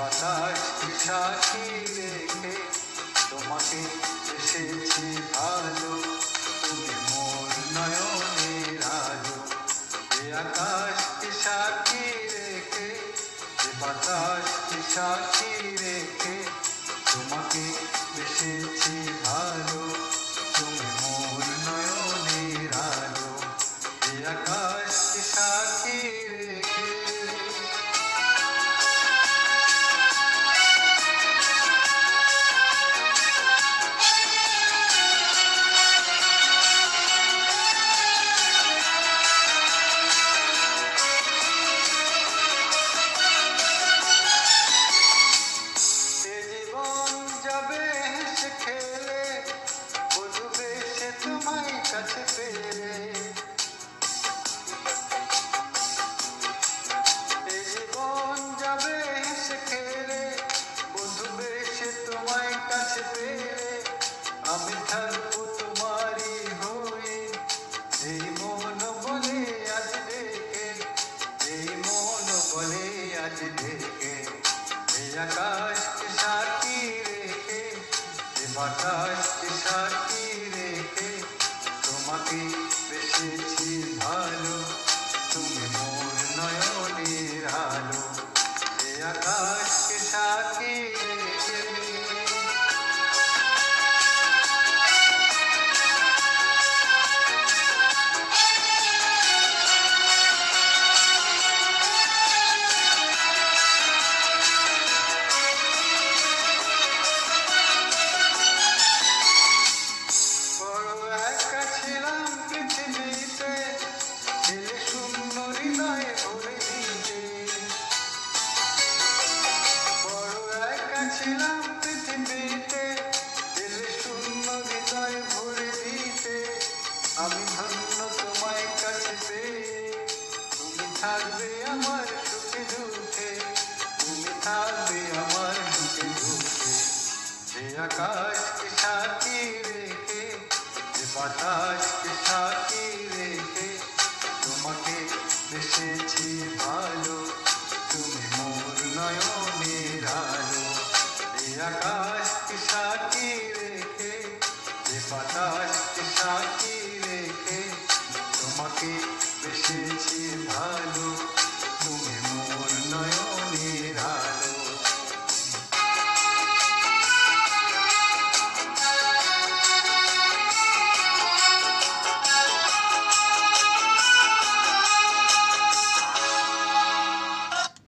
বাতাস সাথী রেখে তোমাকে এসেছি ভালো। তুমি মোর নয়নের আলো। এ আকাশ সাথী রেখে, এ বাতাস সাথী রেখে তোমাকে এসেছি আকাশকে সাথী রেখে এ বাতাসকে সাথী রেখে তোমাকে এসেছিলাম পৃথিবীতে দিলে শূন্য হৃদয় দিতে। আমি ধন্য তোমায় কাছে পেয়ে, তুমি আমার সুখে দুঃখে, তুমি থাকবে আমার সুখে দুঃখে। যে আকাশকে সাথে রেখে, যে বাতাসকে সাথে রেখে, তোমাকে এসেছি ভালো। তুমি মোর নয়নের আকাশকে সাক্ষী রেখে যে বাতাসকে সাক্ষী রেখে তোমাকে বেসেছি ভালো। তুমি মোর নয়